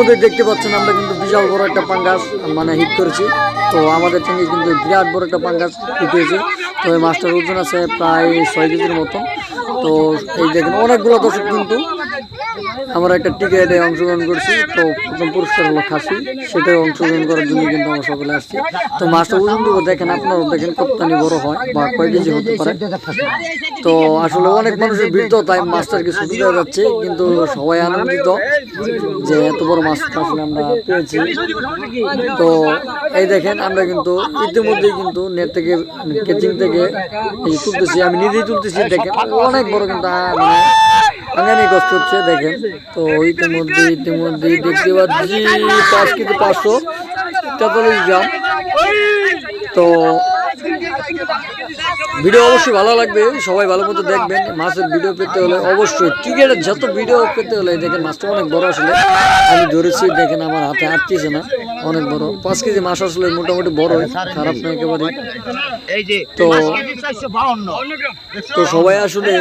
ইতিমধ্যে দেখতে পাচ্ছেন আমরা কিন্তু বিশাল বড় একটা পাঙ্গাস মানে হিট করেছি। তো আমাদের সঙ্গে কিন্তু বিরাট বড় একটা পাঙ্গাস হিট হয়েছে। তো এই মাছটার ওজন আছে প্রায় ছয় কেজির মতো। তো এই দেখেন, অনেকগুলো দর্শক কিন্তু আমরা একটা টিকিটে অংশগ্রহণ করছি, তো প্রথম পুরস্কার হলো খাসি সেটাই অংশগ্রহণ করার জন্য কিন্তু আমরা সকলে আসছি। তো মাছটা ওজনটুকু দেখেন, আপনারাও দেখেন কতখানি বড় হয় বা কয় কেজি হতে পারে। তো আসলে অনেক মানুষের তো, তাই মাছটাকে ছুটি দেওয়া যাচ্ছে, কিন্তু সবাই আনন্দিত যে এত বড় মাছটা আসলে আমরা পেয়েছি। তো এই দেখেন, আমরা কিন্তু ইতিমধ্যেই কিন্তু নেট থেকে কেচিং থেকে তুলতেছি, আমি নিজেই তুলতেছি, দেখেন অনেক বড় কিন্তু মানে আঙ্গানি কষ্ট হচ্ছে দেখেন। তো ইতিমধ্যে ইতিমধ্যেই দেখতে পাচ্ছি পাঁচ কেজি পাঁচশো। তেতাল্লিশ গ্রাম তো ভিডিও অবশ্যই ভালো লাগবে। সবাই ভালো মতো দেখবেন। মাছের ভিডিও পেতে হলে অবশ্যই টিকেটের যত ভিডিও পেতে হলে দেখেন মাছটা অনেক বড় আসলে। আমি ধরেছি দেখেন আমার হাতে আটতেছে না অনেক বড়। পাঁচ কেজি মাছ আসলে মোটামুটি বড় খারাপ না একেবারে। তো তো সবাই আসলে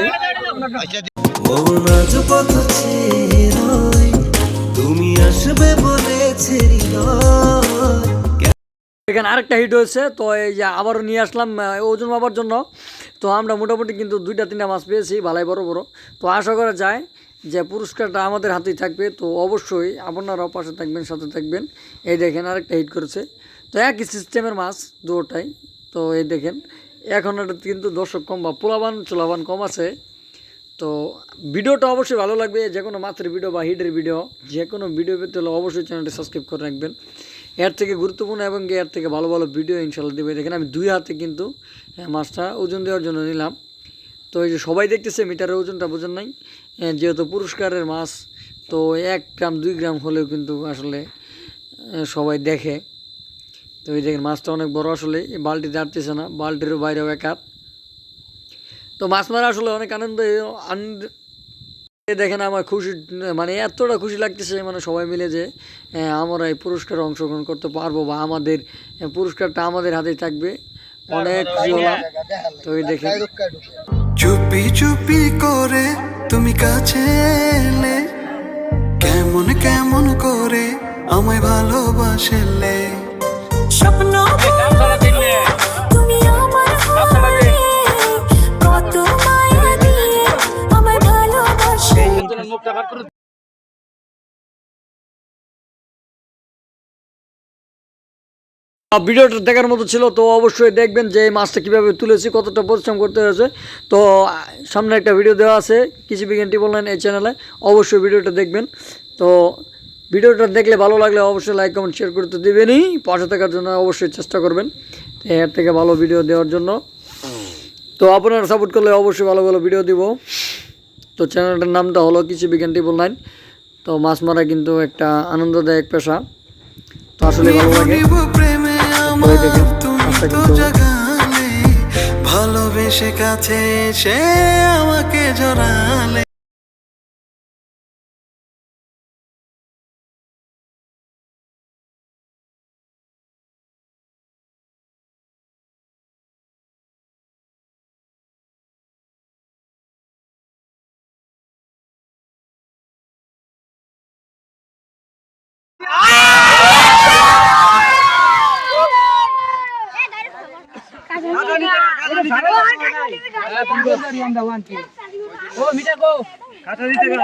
এখানে আরেকটা হিট হয়েছে, তো এই যে আবারও নিয়ে আসলাম ওজন মাপার জন্য। তো আমরা মোটামুটি কিন্তু দুইটা, তিনটা মাছ পেয়েছি, ভালাই, বড় বড়। তো আশা করা যায় যে পুরস্কারটা আমাদের হাতেই থাকবে। তো অবশ্যই আপনারাও পাশে থাকবেন, সাথে থাকবেন। এই দেখেন আরেকটা হিট করেছে। তো একই সিস্টেমের মাছ দুটাই। তো এই দেখেন, এখন কিন্তু দর্শক কম বা পোলাবান, চোলাবান কম আছে। তো ভিডিওটা অবশ্যই ভালো লাগবে, যে কোনো মাছের ভিডিও বা হিটের ভিডিও, যে কোনো ভিডিও পেতে হলে অবশ্যই চ্যানেলটি সাবস্ক্রাইব করে রাখবেন। এর থেকে গুরুত্বপূর্ণ এবং এর থেকে ভালো ভালো ভিডিও ইনশাল্লাহ দেবে। দেখেন আমি দুই হাতে কিন্তু মাছটা ওজন দেওয়ার জন্য নিলাম। তো এই যে সবাই দেখতেছে, মিটারের ওজনটা বোঝেন নাই। যেহেতু পুরস্কারের মাছ, তো এক গ্রাম, দুই গ্রাম হলেও কিন্তু আসলে সবাই দেখে। তো এই দেখেন মাছটা অনেক বড় আসলে বালতি দাঁড়তেছে না বালতিরও বাইরেও এক হাত। তো মাছ মারা আসলে অনেক আনন্দ দেখেন আমার খুশি মানে এতটা খুশি লাগতেছে মানে সবাই মিলে যে আমরা এই পুরস্কারে অংশগ্রহণ করতে পারব বা আমাদের পুরস্কারটা আমাদের হাতেই থাকবে। অনেক তো দেখেন। চুপি চুপি করে তুমি কাছে এলে, কেমন কেমন করে আমায় ভালোবাসলে। আহ, ভিডিওটা দেখার মতো ছিল তো অবশ্যই দেখবেন যে এই মাছটা কীভাবে তুলেছি কতটা পরিশ্রম করতে হয়েছে। তো সামনে একটা ভিডিও দেওয়া আছে কৃষি বিজ্ঞান টিপল নাইন এই চ্যানেলে অবশ্যই ভিডিওটা দেখবেন। তো ভিডিওটা দেখলে ভালো লাগলে অবশ্যই লাইক কমেন্ট শেয়ার করতে দেবেনই। পাশে থাকার জন্য অবশ্যই চেষ্টা করবেন। এর থেকে ভালো ভিডিও দেওয়ার জন্য। তো আপনারা সাপোর্ট করলে অবশ্যই ভালো ভালো ভিডিও দিব। তো চ্যানেলটার নামটা হলো কৃষি বিজ্ঞান টিপল নাইন। তো মাছ মারা কিন্তু একটা আনন্দদায়ক পেশা। তো আসলে ভালো লাগে। ভালোবেসে কাছে সে আমাকে জড়ালে। কাটা দিতে গেল